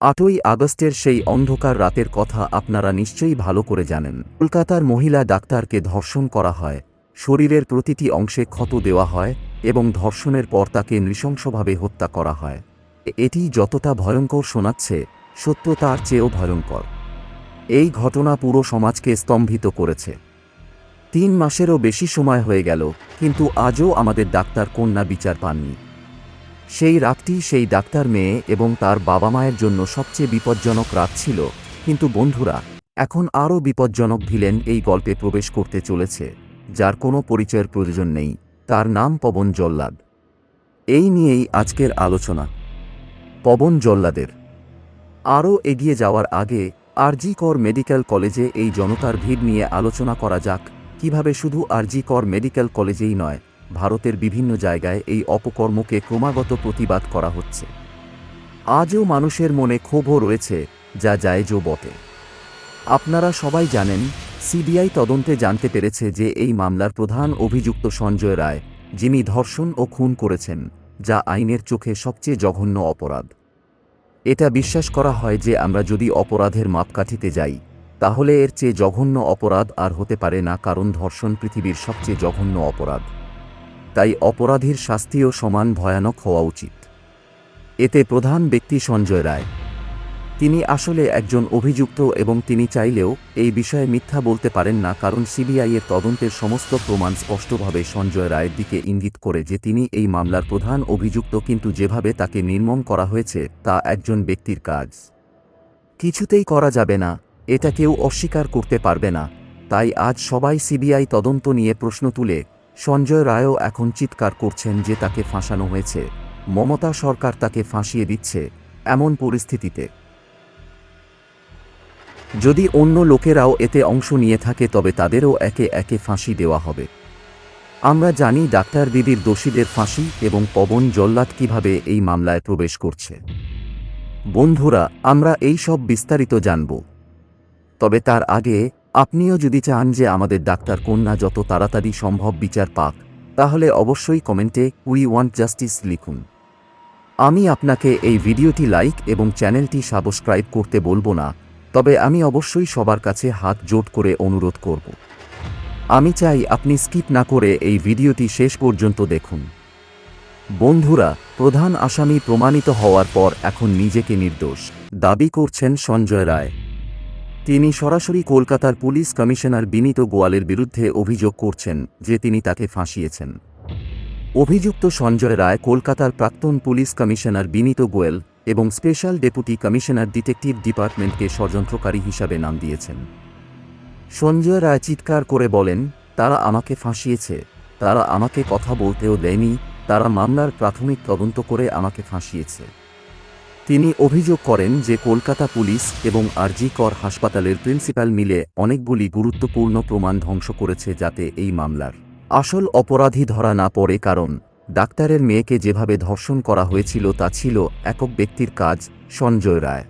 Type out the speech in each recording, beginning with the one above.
আটই আগস্টের সেই অন্ধকার রাতের কথা আপনারা নিশ্চয়ই ভালো করে জানেন। কলকাতার মহিলা ডাক্তারকে ধর্ষণ করা হয়, শরীরের প্রতিটি অংশে ক্ষত দেওয়া হয় এবং ধর্ষণের পর তাকে নৃশংসভাবে হত্যা করা হয়। এটি যতটা ভয়ঙ্কর শোনাচ্ছে, সত্য তার চেয়েও ভয়ঙ্কর। এই ঘটনা পুরো সমাজকে স্তম্ভিত করেছে। তিন মাসেরও বেশি সময় হয়ে গেল, কিন্তু আজও আমাদের ডাক্তার কন্যা বিচার পাননি। সেই রাতটি সেই ডাক্তার মেয়ে এবং তার বাবা মায়ের জন্য সবচেয়ে বিপজ্জনক রাত ছিল। কিন্তু বন্ধুরা, এখন আরও বিপজ্জনক ভিলেন এই গল্পে প্রবেশ করতে চলেছে, যার কোনো পরিচয়ের প্রয়োজন নেই। তার নাম পবন জল্লাদ। এই নিয়েই আজকের আলোচনা। পবন জল্লাদের। আরও এগিয়ে যাওয়ার আগে, আরজি কর মেডিকেল কলেজে এই জনতার ভিড় নিয়ে আলোচনা করা যাক, কীভাবে শুধু আরজি কর মেডিকেল কলেজেই নয় ভারতের বিভিন্ন জায়গায় এই অপকর্মকে ক্রমাগত প্রতিবাদ করা হচ্ছে। আজও মানুষের মনে ক্ষোভও রয়েছে, যা জায়েজও বটে। আপনারা সবাই জানেন, সিবিআই তদন্তে জানতে পেরেছে যে এই মামলার প্রধান অভিযুক্ত সঞ্জয় রায়, যিনি ধর্ষণ ও খুন করেছেন, যা আইনের চোখে সবচেয়ে জঘন্য অপরাধ। এটা বিশ্বাস করা হয় যে আমরা যদি অপরাধের মাপকাঠিতে যাই, তাহলে এর চেয়ে জঘন্য অপরাধ আর হতে পারে না, কারণ ধর্ষণ পৃথিবীর সবচেয়ে জঘন্য অপরাধ। তাই অপরাধীর শাস্তিও সমান ভয়ানক হওয়া উচিত। এতে প্রধান ব্যক্তি সঞ্জয় রায়। তিনি আসলে একজন অভিযুক্ত এবং তিনি চাইলেও এই বিষয়ে মিথ্যা বলতে পারেন না কারণ সিবিআইয়ের তদন্তের সমস্ত প্রমাণ স্পষ্টভাবে সঞ্জয় রায়ের দিকে ইঙ্গিত করে যে তিনি এই মামলার প্রধান অভিযুক্ত কিন্তু যেভাবে তাকে নির্মম করা হয়েছে তা একজন ব্যক্তির কাজ। কিছুতেই করা যাবে না, এটা কেউ অস্বীকার করতে পারবে না, তাই আজ সবাই সিবিআই তদন্ত নিয়ে প্রশ্ন তুলে সঞ্জয় রায়ও এখন চিৎকার করছেন যে তাকে ফাঁসানো হয়েছে। মমতা সরকার তাকে ফাঁসিয়ে দিচ্ছে এমন পরিস্থিতিতে। যদি অন্য লোকেরাও এতে অংশ নিয়ে থাকে তবে তাদেরও একে একে ফাঁসি দেওয়া হবে। আমরা জানি ডাক্তার দিদির দোষীদের ফাঁসি এবং পবন জল্লাদ কীভাবে এই মামলায় প্রবেশ করছে। বন্ধুরা, আমরা এই সব বিস্তারিত জানব। তবে তার আগে আপনিও যদি চান যে আমাদের ডাক্তার কন্যা যত তাড়াতাড়ি সম্ভব বিচার পাক, তাহলে অবশ্যই কমেন্টে উই ওয়ান্ট জাস্টিস লিখুন। আমি আপনাকে এই ভিডিওটি লাইক এবং চ্যানেলটি সাবস্ক্রাইব করতে বলব না, তবে আমি অবশ্যই সবার কাছে হাত জোট করে অনুরোধ করব। আমি চাই আপনি স্কিপ না করে এই ভিডিওটি শেষ পর্যন্ত দেখুন। বন্ধুরা, প্রধান আসামি প্রমাণিত হওয়ার পর এখন নিজেকে নির্দোষ, দাবি করছেন সঞ্জয় রায়। তিনি সরাসরি কলকাতার পুলিশ কমিশনার বিনীত গোয়ালের বিরুদ্ধে অভিযোগ করছেন যে তিনি তাকে ফাঁসিয়েছেন। অভিযুক্ত সঞ্জয় রায় কলকাতার প্রাক্তন পুলিশ কমিশনার বিনীত গোয়েল এবং স্পেশাল ডেপুটি কমিশনার ডিটেকটিভ ডিপার্টমেন্টকে ষড়যন্ত্রকারী হিসাবে নাম দিয়েছেন। সঞ্জয় রায় চিৎকার করে বলেন, তারা আমাকে ফাঁসিয়েছে। তারা আমাকে কথা বলতেও দেয়নি। তারা মামলার প্রাথমিক তদন্ত করে আমাকে ফাঁসিয়েছে। তিনি অভিযোগ করেন যে কলকাতা পুলিশ এবং আরজি কর হাসপাতালের প্রিন্সিপাল মিলে অনেকগুলি গুরুত্বপূর্ণ প্রমাণ ধ্বংস করেছে যাতে এই মামলার আসল অপরাধী ধরা না পড়ে, কারণ ডাক্তারের মেয়েকে যেভাবে ধর্ষণ করা হয়েছিল তা ছিল একক ব্যক্তির কাজ, সঞ্জয় রায়।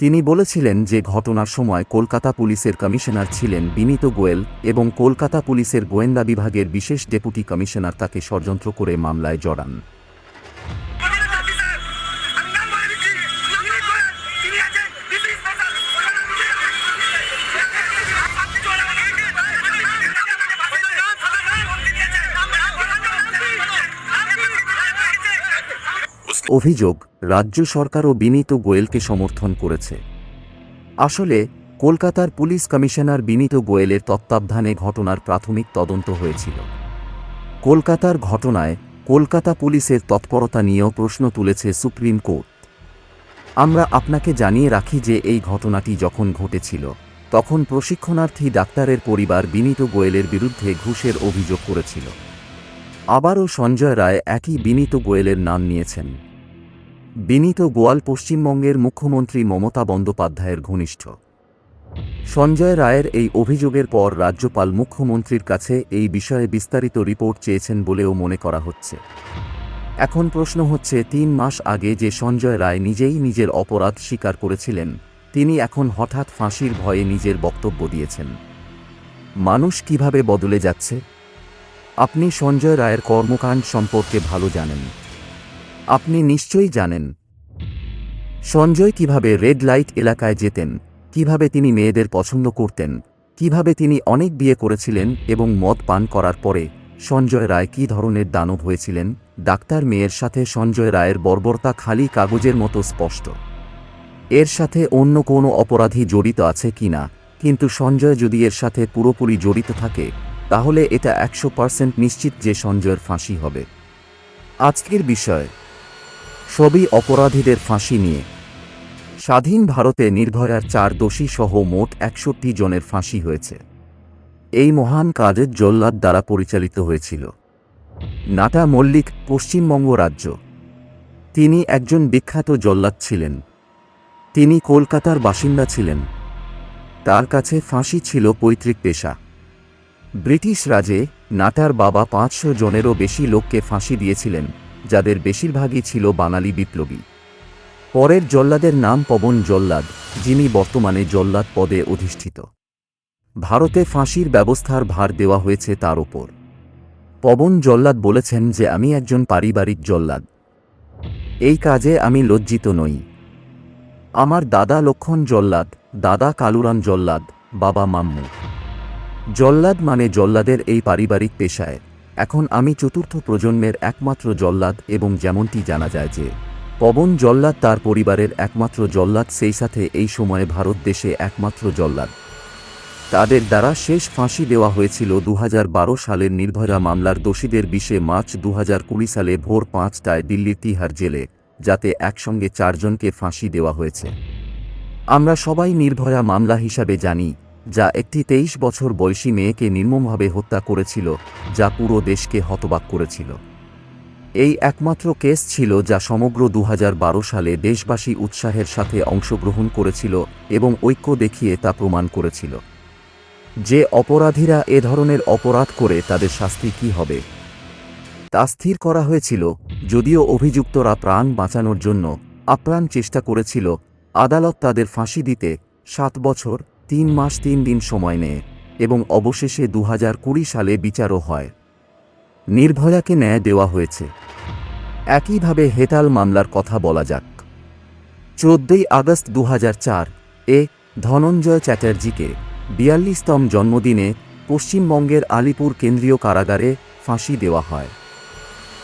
তিনি বলেছিলেন যে ঘটনার সময় কলকাতা পুলিশের কমিশনার ছিলেন বিনীত গোয়েল এবং কলকাতা পুলিশের গোয়েন্দা বিভাগের বিশেষ ডেপুটি কমিশনার তাকে ষড়যন্ত্র করে মামলায় জড়ান। অভিযোগ রাজ্য সরকারও বিনীত গোয়েলকে সমর্থন করেছে। আসলে, কলকাতার পুলিশ কমিশনার বিনীত গোয়েলের তত্ত্বাবধানে ঘটনার প্রাথমিক তদন্ত হয়েছিল। কলকাতার ঘটনায় কলকাতা পুলিশের তৎপরতা নিয়েও প্রশ্ন তুলেছে সুপ্রিম কোর্ট। আমরা আপনাকে জানিয়ে রাখি যে এই ঘটনাটি যখন ঘটেছিল, তখন প্রশিক্ষণার্থী ডাক্তারের পরিবার বিনীত গোয়েলের বিরুদ্ধে ঘুষের অভিযোগ করেছিল। আবারও সঞ্জয় রায় একই বিনীত গোয়েলের নাম নিয়েছেন। বিনীত গোয়াল পশ্চিমবঙ্গের মুখ্যমন্ত্রী মমতা বন্দ্যোপাধ্যায়ের ঘনিষ্ঠ। সঞ্জয় রায়ের এই অভিযোগের পর রাজ্যপাল মুখ্যমন্ত্রীর কাছে এই বিষয়ে বিস্তারিত রিপোর্ট চেয়েছেন বলেও মনে করা হচ্ছে। এখন প্রশ্ন হচ্ছে, তিন মাস আগে যে সঞ্জয় রায় নিজেই নিজের অপরাধ স্বীকার করেছিলেন, তিনি এখন হঠাৎ ফাঁসির ভয়ে নিজের বক্তব্য দিয়েছেন। মানুষ কীভাবে বদলে যাচ্ছে? আপনি সঞ্জয় রায়ের কর্মকাণ্ড সম্পর্কে ভালো জানেন। আপনি নিশ্চয়ই জানেন। সঞ্জয় কীভাবে রেড লাইট এলাকায় যেতেন, কীভাবে তিনি মেয়েদের পছন্দ করতেন, কীভাবে তিনি অনেক বিয়ে করেছিলেন এবং মদ পান করার পরে সঞ্জয় রায় কী ধরনের দানব হয়েছিলেন, ডাক্তার মেয়ের সাথে সঞ্জয় রায়ের বর্বরতা খালি কাগজের মতো স্পষ্ট। এর সাথে অন্য কোনো অপরাধী জড়িত আছে কিনা কিন্তু সঞ্জয় যদি এর সাথে পুরোপুরি জড়িত থাকে, তাহলে এটা একশো পার্সেন্ট নিশ্চিত যে সঞ্জয়ের ফাঁসি হবে। আজকের বিষয় সবই অপরাধীদের ফাঁসি নিয়ে। স্বাধীন ভারতে নির্ভয়ার চার দোষী সহ মোট একষট্টি জনের ফাঁসি হয়েছে। এই মহান কাজের জল্লাদ দ্বারা পরিচালিত হয়েছিল। নাটা মল্লিক, পশ্চিমবঙ্গ রাজ্য। তিনি একজন বিখ্যাত জল্লাদ ছিলেন। তিনি কলকাতার বাসিন্দা ছিলেন। তার কাছে ফাঁসি ছিল পৈতৃক পেশা। ব্রিটিশ রাজে নাটার বাবা পাঁচশো জনেরও বেশি লোককে ফাঁসি দিয়েছিলেন। যাদের বেশিরভাগই ছিল বাঙালি বিপ্লবী। পরের জল্লাদের নাম পবন জল্লাদ, যিনি বর্তমানে জল্লাদ পদে অধিষ্ঠিত। ভারতে ফাঁসির ব্যবস্থার ভার দেওয়া হয়েছে তার ওপর। পবন জল্লাদ বলেছেন যে, আমি একজন পারিবারিক জল্লাদ। এই কাজে আমি লজ্জিত নই। আমার দাদা লক্ষণ জল্লাদ, দাদা কালুরাম জল্লাদ, বাবা মাম্মু। জল্লাদ মানে জল্লাদের এই পারিবারিক পেশায়। এখন আমি চতুর্থ প্রজন্মের একমাত্র জল্লাদ এবং যেমনটি জানা যায় যে, পবন জল্লাদ তার পরিবারের একমাত্র জল্লাদ, সেই সাথে এই সময়ে ভারত দেশে একমাত্র জল্লাদ। তাদের দ্বারা শেষ ফাঁসি দেওয়া হয়েছিল দু হাজার বারো সালের নির্ভয়া মামলার দোষীদের বিশে মার্চ দু হাজার কুড়ি সালে ভোর পাঁচটায় দিল্লির তিহার জেলে, যাতে একসঙ্গে চারজনকে ফাঁসি দেওয়া হয়েছে। আমরা সবাই নির্ভয়া মামলা হিসাবে জানি যা একটি তেইশ বছর বয়সী মেয়েকে নির্মমভাবে হত্যা করেছিল, যা পুরো দেশকে হতবাক করেছিল। এই একমাত্র কেস ছিল যা সমগ্র দু হাজার বারো সালে দেশবাসী উৎসাহের সাথে অংশগ্রহণ করেছিল এবং ঐক্য দেখিয়ে তা প্রমাণ করেছিল। যে অপরাধীরা এ ধরনের অপরাধ করে তাদের শাস্তি কী হবে? তা স্থির করা হয়েছিল, যদিও অভিযুক্তরা প্রাণ বাঁচানোর জন্য আপ্রাণ চেষ্টা করেছিল, আদালত তাদের ফাঁসি দিতে সাত বছর তিন মাস তিন দিন সময় নেয় এবং অবশেষে দু হাজার কুড়ি সালে বিচারও হয়। নির্ভয়াকে ন্যায় দেওয়া হয়েছে। একইভাবে হেতাল মামলার কথা বলা যাক। চোদ্দই আগস্ট দু হাজার চার এ ধনঞ্জয় চ্যাটার্জিকে বিয়াল্লিশতম জন্মদিনে পশ্চিমবঙ্গের আলিপুর কেন্দ্রীয় কারাগারে ফাঁসি দেওয়া হয়।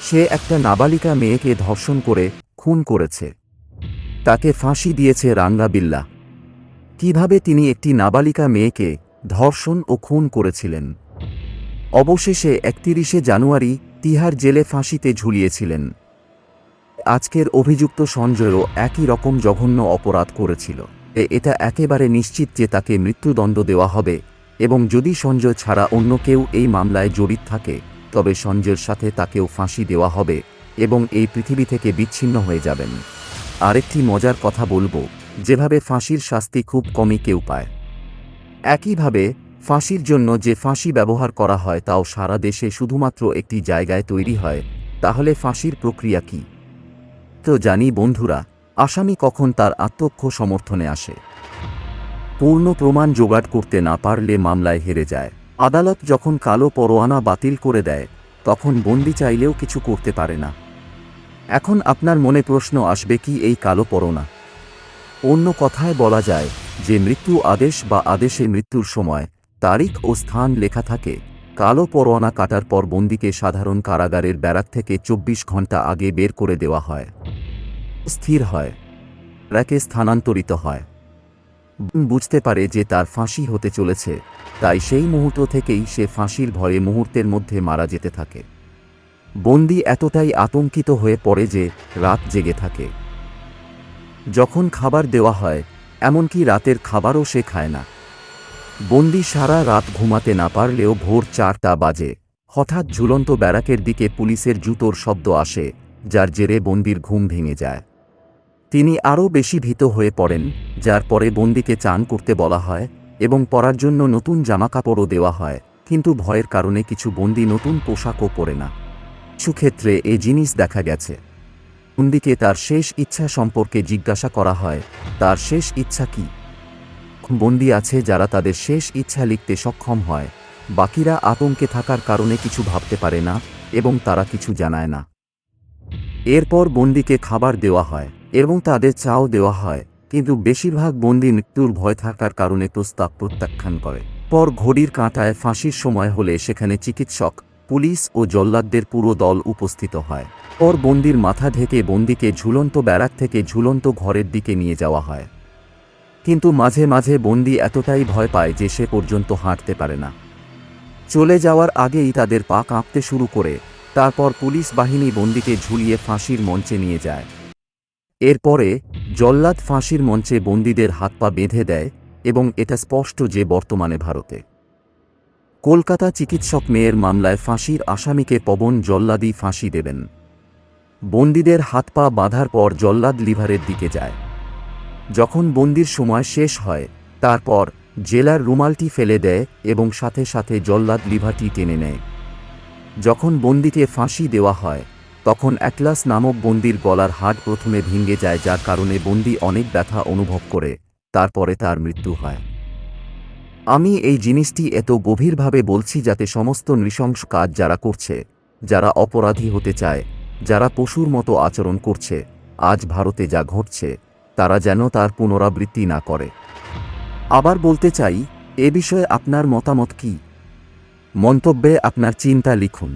সে একটা নাবালিকা মেয়েকে ধর্ষণ করে, খুন করেছে। তাকে ফাঁসি দিয়েছে রাঙ্গা বিল্লা কীভাবে তিনি একটি নাবালিকা মেয়েকে ধর্ষণ ও খুন করেছিলেন? অবশেষে একতিরিশে জানুয়ারি তিহার জেলে ফাঁসিতে ঝুলিয়েছিলেন। আজকের অভিযুক্ত সঞ্জয়ও একই রকম জঘন্য অপরাধ করেছিল। এটা একেবারে নিশ্চিত যে তাকে মৃত্যুদণ্ড দেওয়া হবে এবং যদি সঞ্জয় ছাড়া অন্য কেউ এই মামলায় জড়িত থাকে, তবে সঞ্জয়ের সাথে তাকেও ফাঁসি দেওয়া হবে এবং এই পৃথিবী থেকে বিচ্ছিন্ন হয়ে যাবেন। আরেকটি মজার কথা বলব। যেভাবে ফাঁসির শাস্তি খুব কমই কেউ পায়। একইভাবে, ফাঁসির জন্য যে ফাঁসি ব্যবহার করা হয় তাও সারা দেশে শুধুমাত্র একটি জায়গায় তৈরি হয়, তাহলে ফাঁসির প্রক্রিয়া কি? তো জানি বন্ধুরা, আসামি কখন তার আত্মক্ষ সমর্থনে আসে। পূর্ণ প্রমাণ জোগাড় করতে না পারলে মামলায় হেরে যায়। আদালত যখন কালো পরোয়ানা বাতিল করে দেয়, তখন বন্দি চাইলেও কিছু করতে পারে না। এখন আপনার মনে প্রশ্ন আসবে কি এই কালো পরোনা অন্য কথায় বলা যায় যে মৃত্যু আদেশ বা আদেশে মৃত্যুর সময় তারিখ ও স্থান লেখা থাকে। কালো পরোয়ানা কাটার পর বন্দিকে সাধারণ কারাগারের ব্যারাক থেকে চব্বিশ ঘণ্টা আগে বের করে দেওয়া হয়। স্থির হয়। ব্যারাকে স্থানান্তরিত হয়। বুঝতে পারে যে তার ফাঁসি হতে চলেছে, তাই সেই মুহূর্ত থেকেই সে ফাঁসির ভয়ে মুহূর্তের মধ্যে মারা যেতে থাকে। বন্দি এতটাই আতঙ্কিত হয়ে পড়ে যে রাত জেগে থাকে। যখন খাবার দেওয়া হয়, এমনকি রাতের খাবারও সে খায় না। বন্দি সারা রাত ঘুমাতে না পারলেও ভোর চারটা বাজে। হঠাৎ ঝুলন্ত ব্যারাকের দিকে পুলিশের জুতোর শব্দ আসে, যার জেরে বন্দির ঘুম ভেঙে যায়। তিনি আরও বেশি ভীত হয়ে পড়েন, যার পরে বন্দিকে চান করতে বলা হয় এবং পরার জন্য নতুন জামাকাপড়ও দেওয়া হয়, কিন্তু ভয়ের কারণে কিছু বন্দি নতুন পোশাকও পরে না। কিছু ক্ষেত্রে এ জিনিস দেখা গেছে। বন্দিকে তার শেষ ইচ্ছা সম্পর্কে জিজ্ঞাসা করা হয়, তার শেষ ইচ্ছা কি? বন্দি আছে যারা তাদের শেষ ইচ্ছা লিখতে সক্ষম হয়, বাকিরা আতঙ্কে থাকার কারণে কিছু ভাবতে পারে না এবং তারা কিছু জানায় না। এরপর বন্দিকে খাবার দেওয়া হয় এবং তাদের চাও দেওয়া হয়, কিন্তু বেশিরভাগ বন্দি মৃত্যুর ভয় থাকার কারণে প্রস্তাব প্রত্যাখ্যান করে। পর ঘড়ির কাঁটায় ফাঁসির সময় হলে সেখানে চিকিৎসক পুলিশ ও জল্লাদদের পুরো দল উপস্থিত হয়। পর বন্দির মাথা ঢেকে বন্দিকে ঝুলন্ত ব্যারাক থেকে ঝুলন্ত ঘরের দিকে নিয়ে যাওয়া হয়। কিন্তু মাঝে মাঝে বন্দি এতটাই ভয় পায় যে সে পর্যন্ত হাঁটতে পারে না। চলে যাওয়ার আগেই তাদের পা কাঁপতে শুরু করে, তারপর পুলিশ বাহিনী বন্দিকে ঝুলিয়ে ফাঁসির মঞ্চে নিয়ে যায়। এরপরে জল্লাদ ফাঁসির মঞ্চে বন্দীদের হাত পা বেঁধে দেয় এবং এটা স্পষ্ট যে বর্তমানে ভারতে। কলকাতা চিকিৎসক মেয়ের মামলায় ফাঁসির আসামিকে পবন জল্লাদি ফাঁসি দেবেন। বন্দীদের হাত পা বাঁধার পর জল্লাদ লিভারের দিকে যায়। যখন বন্দির সময় শেষ হয়, তারপর জেলার রুমালটি ফেলে দেয় এবং সাথে সাথে জল্লাদ লিভারটি টেনে নেয়। যখন বন্দিকে ফাঁসি দেওয়া হয়, তখন অ্যাটলাস নামক বন্দির গলার হাট প্রথমে ভেঙে যায় যার কারণে বন্দি অনেক ব্যথা অনুভব করে, তারপরে তার মৃত্যু হয়। আমি এই জিনিসটি এত গভীরভাবে বলছি যাতে সমস্ত নৃশংস কাজ যারা করছে, যারা অপরাধী হতে চায়, যারা পশুর মতো আচরণ করছে, আজ ভারতে যা ঘটছে, তারা যেন তার পুনরাবৃত্তি না করে। আবার বলতে চাই, এ বিষয়ে আপনার মতামত কি? মন্তব্যে আপনার চিন্তা লিখুন।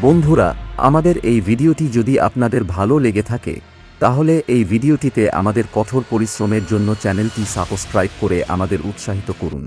বন্ধুরা, আমাদের এই ভিডিওটি যদি আপনাদের ভালো লেগে থাকে তাহলে এই ভিডিওটিতে আমাদের কঠোর পরিশ্রমের জন্য চ্যানেলটি সাবস্ক্রাইব করে আমাদের উৎসাহিত করুন।